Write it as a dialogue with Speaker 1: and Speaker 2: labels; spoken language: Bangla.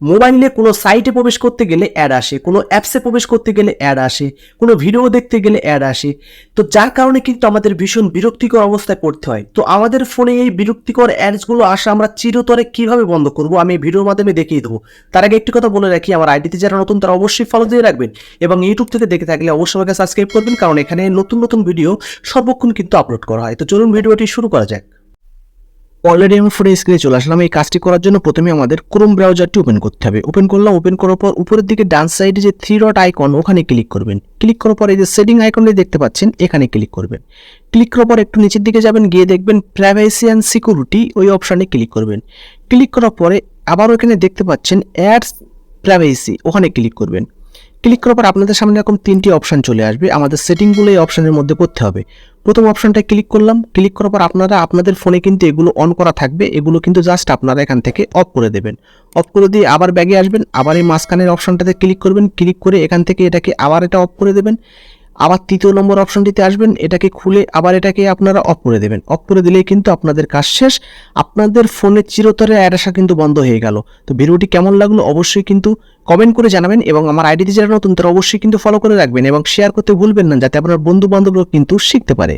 Speaker 1: মোবাইলে কোনো সাইটে প্রবেশ করতে গেলে অ্যাড আসে, কোনো অ্যাপসে প্রবেশ করতে গেলে অ্যাড আসে, কোনো ভিডিও দেখতে গেলে অ্যাড আসে। তো যার কারণে কিন্তু আমাদের ভীষণ বিরক্তিকর অবস্থায় পড়তে হয়। তো আমাদের ফোনে এই বিরক্তিকর অ্যাডসগুলো আসা আমরা চিরতরে কীভাবে বন্ধ করব আমি এই ভিডিওর মাধ্যমে দেখিয়ে দেবো। তার আগে একটি কথা বলে রাখি, আমার আইডিতে যারা নতুন তারা অবশ্যই ফলো দিয়ে রাখবেন এবং ইউটিউব থেকে দেখে থাকলে অবশ্যই আমাকে সাবস্ক্রাইব করবেন, কারণ এখানে নতুন নতুন ভিডিও সর্বক্ষণ কিন্তু আপলোড করা হয়। তো চলুন ভিডিওটি শুরু করা যাক। অলরেডি আমি ফোনে স্ক্রিনে চলে আসলাম। এই কাজটি করার জন্য প্রথমে আমাদের ক্রোম ব্রাউজারটি ওপেন করতে হবে। ওপেন করলাম ওপেন করার পর উপরের দিকে ডান সাইডে যে থ্রি ডট আইকন ওখানে ক্লিক করবেন। ক্লিক করার পর এই যে সেটিং আইকনটি দেখতে পাচ্ছেন, এখানে ক্লিক করবেন। ক্লিক করার পর একটু নিচের দিকে যাবেন, গিয়ে দেখবেন প্রাইভেসি অ্যান্ড সিকিউরিটি ওই অপশানে ক্লিক করবেন। ক্লিক করার পরে আবারও এখানে দেখতে পাচ্ছেন অ্যাডস প্রাইভেসি ওখানে ক্লিক করবেন। ক্লিক করার পর আপনাদের সামনে এরকম তিনটি অপশান চলে আসবে। আমাদের সেটিংগুলো এই অপশানের মধ্যে করতে হবে। প্রথম অপশানটায় ক্লিক করলাম। ক্লিক করার পর আপনারা, আপনাদের ফোনে কিন্তু এগুলো অন করা থাকবে। এগুলো কিন্তু জাস্ট আপনারা এখান থেকে অফ করে দেবেন। অফ করে দিয়ে আবার ব্যাগে আসবেন। আবার এই মাঝখানের অপশানটাতে ক্লিক করবেন। ক্লিক করে এখান থেকে এটাকে আবার এটা অফ করে দেবেন। আবার তৃতীয় নম্বর অপশনটিতে আসবেন, এটাকে খুলে আবার এটাকে আপনারা অফ করে দেবেন। অফ করে দিলেই কিন্তু আপনাদের কাজ শেষ। আপনাদের ফোনে চিরতরে অ্যাড আসা কিন্তু বন্ধ হয়ে গেল। তো ভিডিওটি কেমন লাগল অবশ্যই কিন্তু কমেন্ট করে জানাবেন এবং আমার আইডিতে যারা নতুন তারা অবশ্যই কিন্তু ফলো করে রাখবেন এবং শেয়ার করতে ভুলবেন না, যাতে আপনার বন্ধু বান্ধবরাও কিন্তু শিখতে পারে।